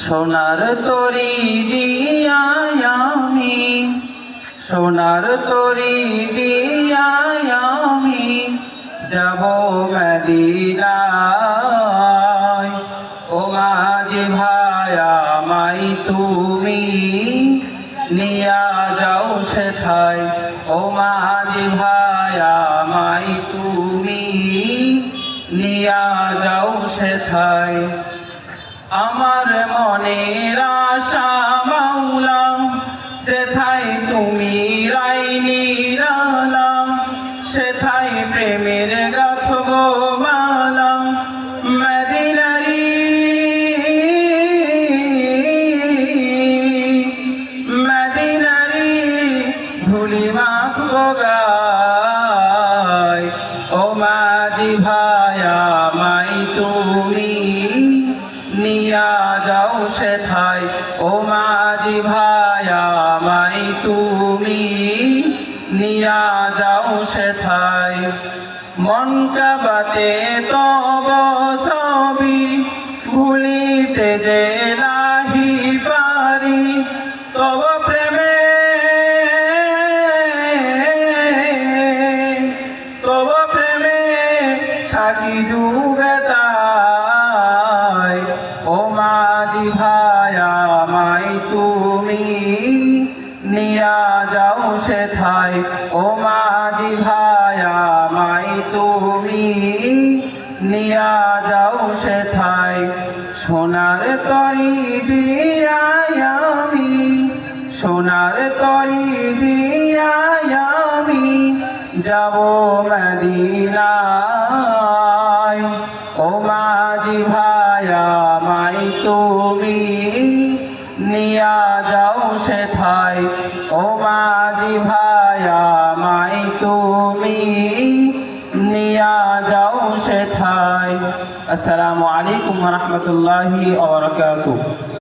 সোনার তরি দিয়ামি সোনার তরি দিয়ামি যাব মদিনায়। ও মাঝি ভায়া মাই তুমি নিয়া যাও সেথায়। ও মাঝি ভায়া মাই তুমি নিয়া যাও সেথায়। আমার মনের আশা মাওলা যেথায় তুমি রাইনি রালা সেথায় প্রেমের গাথব ও মাঝি ভায়া মাই তুমি নিয়া যাও সেথায়। মন কাবাতে তব সবই ভুলিতে যে লাহি পারি, তব প্রেমে তব প্রেমে থাকি ডুবে তুমি নিয়া যাও সেথায়। ও মাঝি ভায়া মাই তুমি নিয়া যাও সেথায়। সোনার তরি দিয়াই আমি, সোনার তরি দিয়াই আমি যাব মদিনায়। ও মাঝি ভায়া মাই তুমি সেথায় ও মাঝি ভায়া মাই তুমি নিয়া যাও সেথায়। আসসালামু আলাইকুম রহমতুল্লাহি